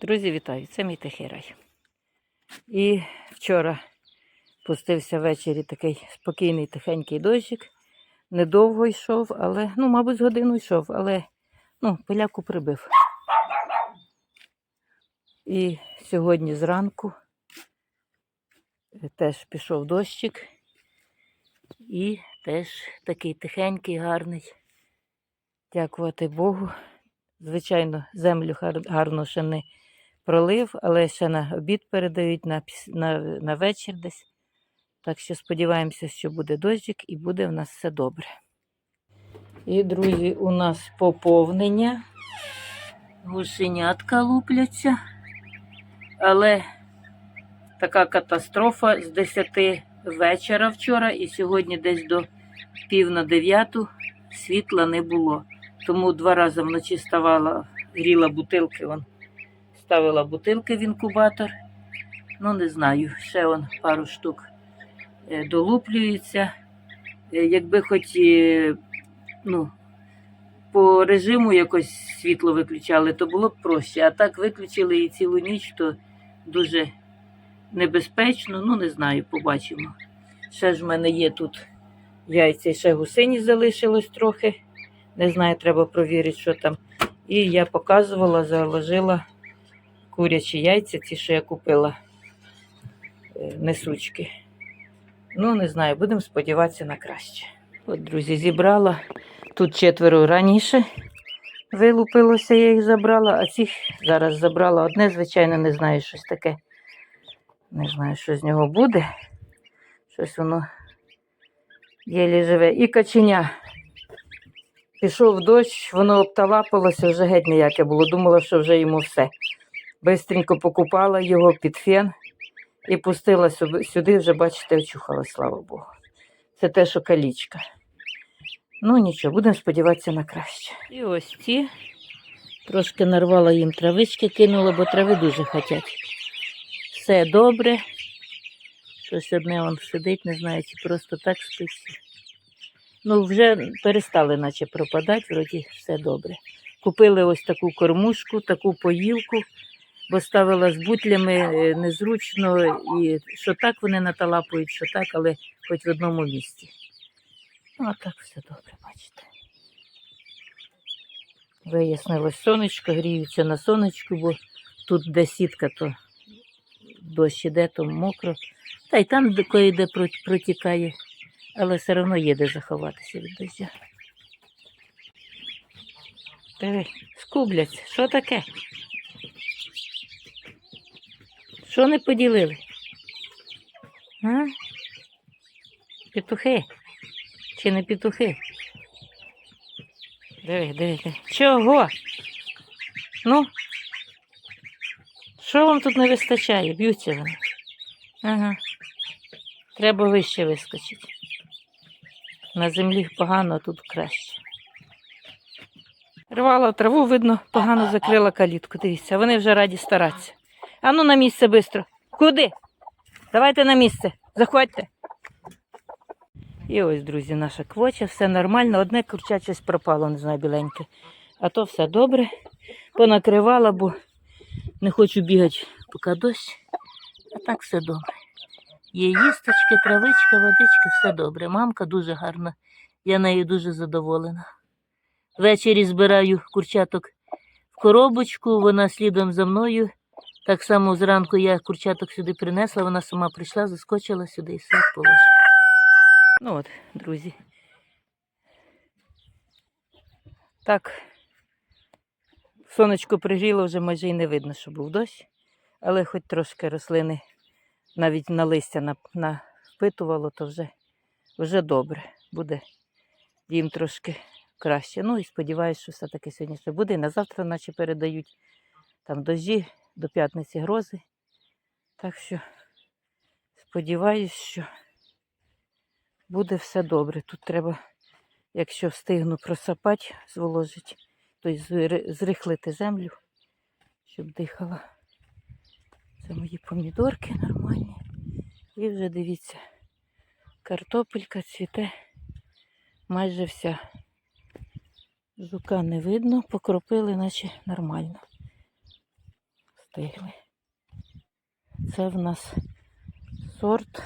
Друзі, вітаю! Це мій тихий рай. І вчора пустився ввечері такий спокійний тихенький дощик. Недовго йшов, але, ну, мабуть, годину йшов, але ну, пиляку прибив. І сьогодні зранку теж пішов дощик. І теж такий тихенький, гарний. Дякувати Богу. Звичайно, землю гарно ще не пролив, але ще на обід передають на, на, на вечір десь. Так що сподіваємося, що буде дощик і буде в нас все добре. І, друзі, у нас поповнення. Гусенятка лупляться. Але така катастрофа з 10 вечора вчора і сьогодні десь до пів на дев'яту світла не було. Тому два рази вночі ставала, гріла бутилки, вон, ставила бутилки в інкубатор. Ну, не знаю, ще вон пару штук е, долуплюється. Е, Якби хоч е, ну, по режиму якось світло виключали, то було б проще. А так виключили і цілу ніч, то дуже небезпечно. Ну, не знаю, побачимо. Ще ж в мене є тут яйця, ще гусині залишилось трохи. Не знаю, треба провірити, що там. І я показувала, заложила курячі яйця, ті, що я купила е, несучки. Ну, не знаю, будемо сподіватися на краще. От, друзі, зібрала. Тут четверо раніше вилупилося, я їх забрала, а цих зараз забрала одне, звичайно, не знаю, щось таке. Не знаю, що з нього буде. Щось воно єлі живе. І каченя. Пішов дощ, воно обталапалося, вже геть ніяке було. Думала, що вже йому все. Бистренько покупала його під фен і пустила сюди, вже, бачите, очухала, слава Богу. Це те, що калічка. Ну нічого, будемо сподіватися на краще. І ось ці. Трошки нарвала їм травички, кинула, бо трави дуже хотять. Все добре. Щось одне вам сидить, не знаю, чи просто так спиться. Ну, вже перестали наче пропадати, вроді все добре. Купили ось таку кормушку, таку поїлку, бо ставила з бутлями е, незручно, і що так вони наталапують, що так, але хоч в одному місці. Ну, а так все добре, бачите. Вияснилось сонечко, гріються на сонечку, бо тут де сітка, то дощ іде, то мокро. Та й там де кое-де протікає, але все одно є де заховатися від дощу. Диви, скубляться. Що таке? Що не поділили? А? Петухи? Чи не петухи? Диви, диви. Чого? Ну? Що вам тут не вистачає? Б'ються вони. Ага. Треба вище вискочити. На землі погано, а тут краще. Рвала траву, видно, погано закрила калітку. Дивіться, вони вже раді старатися. А ну на місце швидко. Куди? Давайте на місце. Заходьте. І ось, друзі, наша квоча, все нормально. Одне курча щось пропало, не знаю, біленьке. А то все добре. Понакривала, бо не хочу бігати, поки дощ. А так все добре. Є їсточки, травичка, водичка, все добре. Мамка дуже гарна. Я нею дуже задоволена. Ввечері збираю курчаток в коробочку, вона слідом за мною. Так само зранку я курчаток сюди принесла, вона сама прийшла, заскочила сюди і все положила. Ну от, друзі. Так, сонечко пригріло, вже майже і не видно, що був дощ, але хоч трошки рослини навіть на листя нап- напитувало, то вже, вже добре. Буде їм трошки краще. Ну і сподіваюся, що все-таки сьогодні ще буде. І на завтра, наче передають там дощі до п'ятниці грози. Так що сподіваюся, що буде все добре. Тут треба, якщо встигну просапати, зволожити, то й зрихлити землю, щоб дихала. Це мої помідорки нормальні. І вже дивіться, картопелька цвіте майже вся. Жука не видно, покропили, наче нормально. Достигли. Це в нас сорт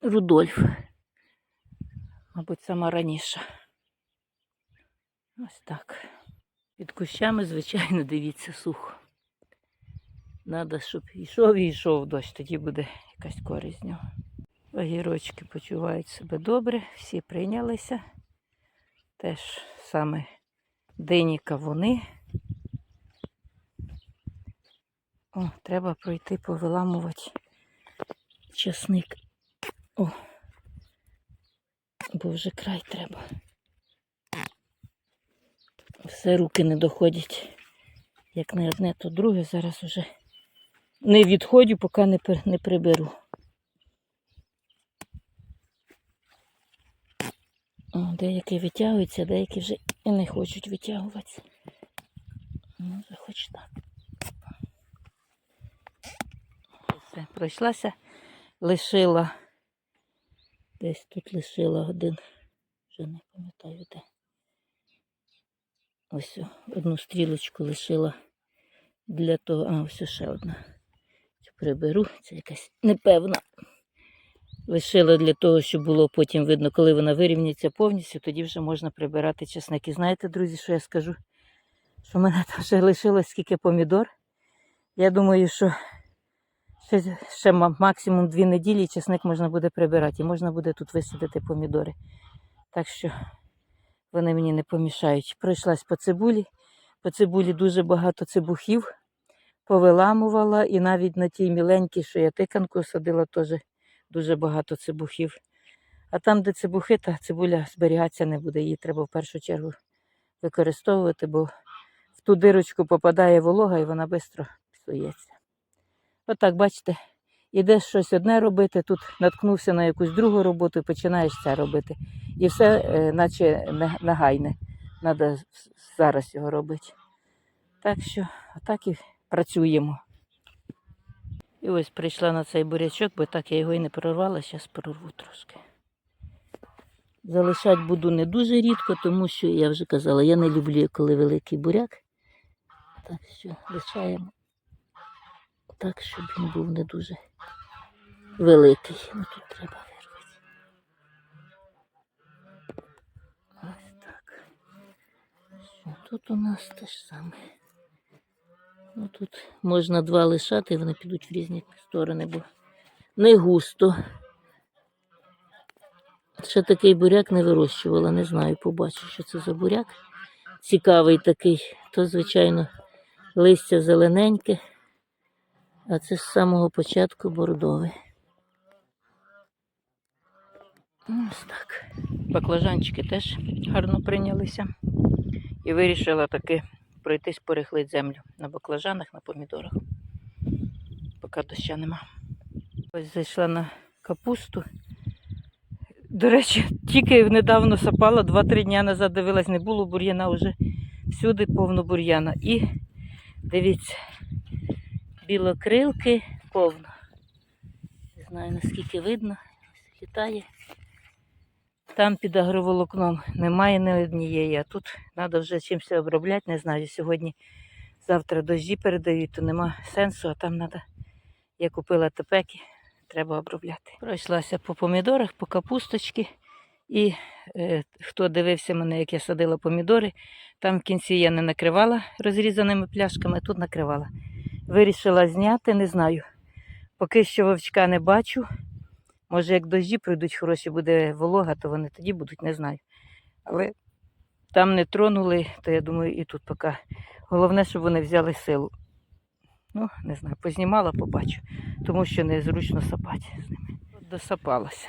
Рудольф. Мабуть, сама раніша. Ось так. Під кущами, звичайно, дивіться, сухо. Надо, щоб йшов і йшов дощ, тоді буде якась користь з нього. Огірочки почувають себе добре, всі прийнялися. Теж саме дині кавуни. О, треба пройти повиламувати часник. О, бо вже край треба. Все руки не доходять. Як не одне, то друге. Зараз уже не відходю, поки не, не приберу. О, деякі витягуються, деякі вже і не хочуть витягуватися. Ну, вже хоч так. Все, пройшлася, лишила. Десь тут лишила один. Вже не пам'ятаю де. Ось одну стрілочку лишила для того. А, ось ще одна. Цю приберу. Це якась непевна. Лишила для того, щоб було потім видно, коли вона вирівняється повністю, тоді вже можна прибирати чесник. І знаєте, друзі, що я скажу? Що в мене там вже лишилось скільки помідор. Я думаю, що ще, ще максимум дві неділі чесник можна буде прибирати. І можна буде тут висадити помідори. Так що вони мені не помішають. Пройшлась по цибулі. По цибулі дуже багато цибухів повиламувала. І навіть на тій міленькій, що я тиканку садила, теж дуже багато цибухів. А там, де цибухи, та цибуля зберігатися не буде. Її треба в першу чергу використовувати, бо в ту дирочку попадає волога і вона швидко псується. Отак, бачите, ідеш щось одне робити, тут наткнувся на якусь другу роботу і починаєш це робити. І все, е, наче не- негайне. Треба зараз його робити. Так що, отак і працюємо. І ось прийшла на цей бурячок, бо так я його і не прорвала, зараз прорву трошки. Залишати буду не дуже рідко, тому що я вже казала, я не люблю, коли великий буряк. Так що лишаємо так, щоб він був не дуже великий. Ну тут треба вирвати. Ось так. Що тут у нас те ж саме. Ну, тут можна два лишати, вони підуть в різні сторони, бо не густо. Ще такий буряк не вирощувала, не знаю, побачу, що це за буряк. Цікавий такий. То, звичайно, листя зелененьке, а це з самого початку бордове. Ось так. Баклажанчики теж гарно прийнялися. І вирішила таки пройтись порихлить землю на баклажанах, на помідорах. Поки доща нема. Ось зайшла на капусту. До речі, тільки недавно сапала, 2-3 дні назад дивилась, не було бур'яна, вже всюди повно бур'яна. І дивіться, білокрилки повно. Не знаю наскільки видно, ось літає. Там під агроволокном немає ні однієї, а тут треба вже чимось обробляти, не знаю. Сьогодні, завтра дощі передають, то нема сенсу, а там треба. Я купила тепеки, треба обробляти. Пройшлася по помідорах, по капусточки. І е, хто дивився мене, як я садила помідори, там в кінці я не накривала розрізаними пляшками, тут накривала. Вирішила зняти, не знаю. Поки що вовчка не бачу. Може, як дощі прийдуть хороші, буде волога, то вони тоді будуть, не знаю. Але там не тронули, то я думаю, і тут поки. Головне, щоб вони взяли силу. Ну, не знаю, познімала, побачу, тому що незручно сапати з ними. Досапалася.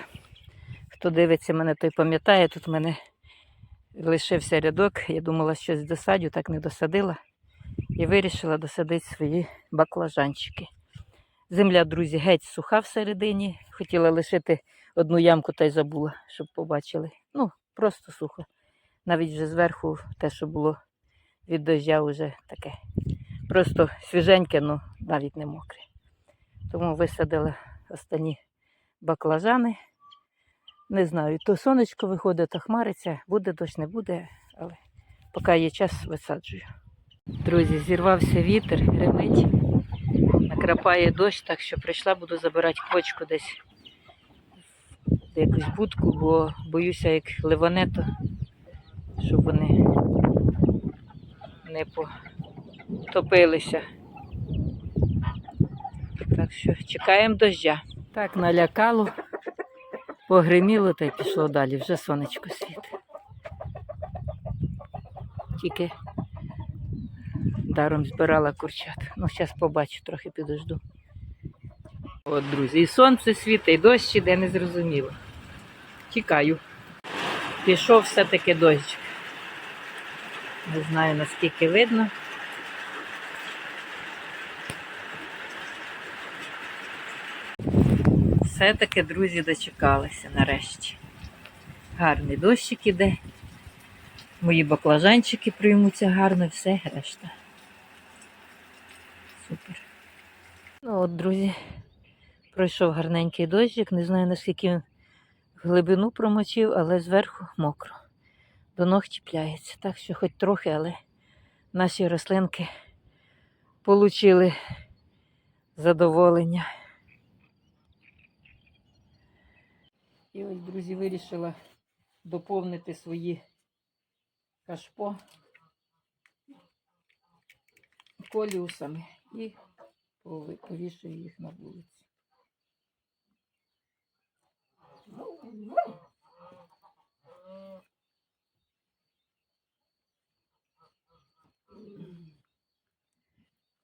Хто дивиться мене, той пам'ятає, тут в мене лишився рядок. Я думала, щось досадю, так не досадила. І вирішила досадити свої баклажанчики. Земля, друзі, геть суха всередині. Хотіла лишити одну ямку та й забула, щоб побачили. Ну, просто сухо. Навіть вже зверху те, що було від дождя, вже таке. Просто свіженьке, ну навіть не мокре. Тому висадила останні баклажани. Не знаю, то сонечко виходить, то хмариться, буде дощ, не буде, але поки є час, висаджую. Друзі, зірвався вітер, гримить, накрапає дощ, так що прийшла, буду забирати квочку десь в якусь будку, бо боюся, як ливане, то щоб вони не потопилися. Так що чекаємо дождя. Так, налякало, погриміло та й пішло далі. Вже сонечко світить. Тільки даром збирала курчат. Ну, зараз побачу, трохи підожду. От, друзі, і сонце світить, і дощ іде, не зрозуміло. Тікаю. Пішов все-таки дощ. Не знаю наскільки видно. Все-таки, друзі, дочекалися нарешті. Гарний дощик іде. Мої баклажанчики приймуться гарно, все решта. Супер. Ну от, друзі, пройшов гарненький дощик. Не знаю, наскільки він глибину промочив, але зверху мокро. До ног чіпляється. Так що хоч трохи, але наші рослинки отримали задоволення. І ось, друзі, вирішила доповнити свої кашпо коліусами і повішую їх на вулиці.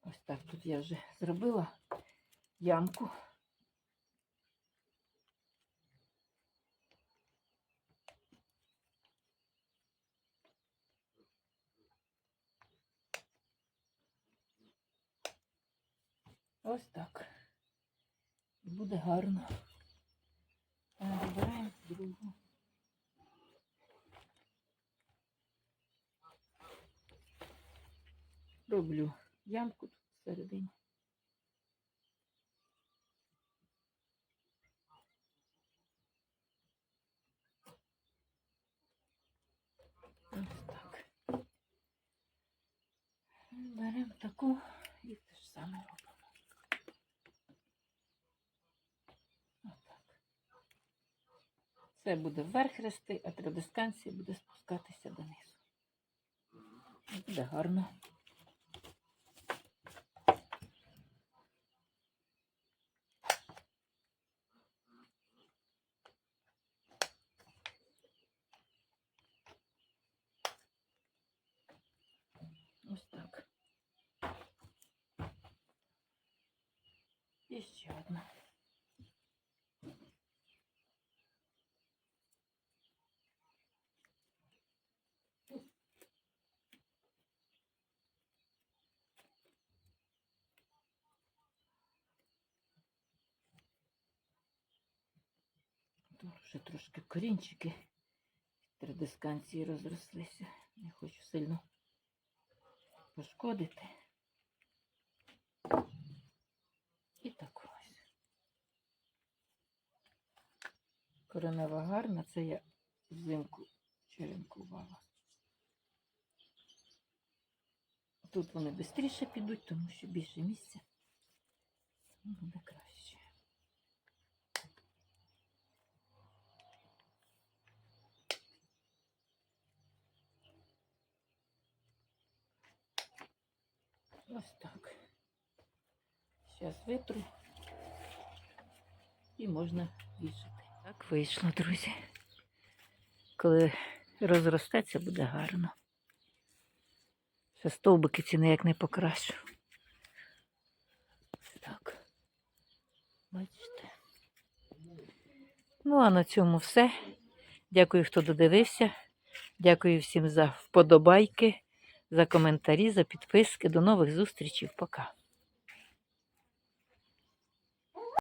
Ось так тут я вже зробила ямку. Ось так. Буде гарно. Вибираємо другу. Роблю ямку тут всередині. Ось так. Беремо таку і те ж саме робимо. Отак. Це буде вверх рости, а традисканція буде спускатися донизу. Буде гарно. Ось так. І ще одна. Вже трошки корінчики традисканції розрослися. Не хочу сильно пошкодити. І так ось. Коренева гарна, це я взимку черенкувала. Тут вони швидше підуть, тому що більше місця буде краще. Ось так. Зараз витру і можна вішати. Так вийшло, друзі. Коли розростеться, буде гарно. Ще стовбики ці ніяк не покращу. Так. Бачите. Ну, а на цьому все. Дякую, хто додивився. Дякую всім за вподобайки, за коментарі, за підписки. До нових зустрічей. Пока.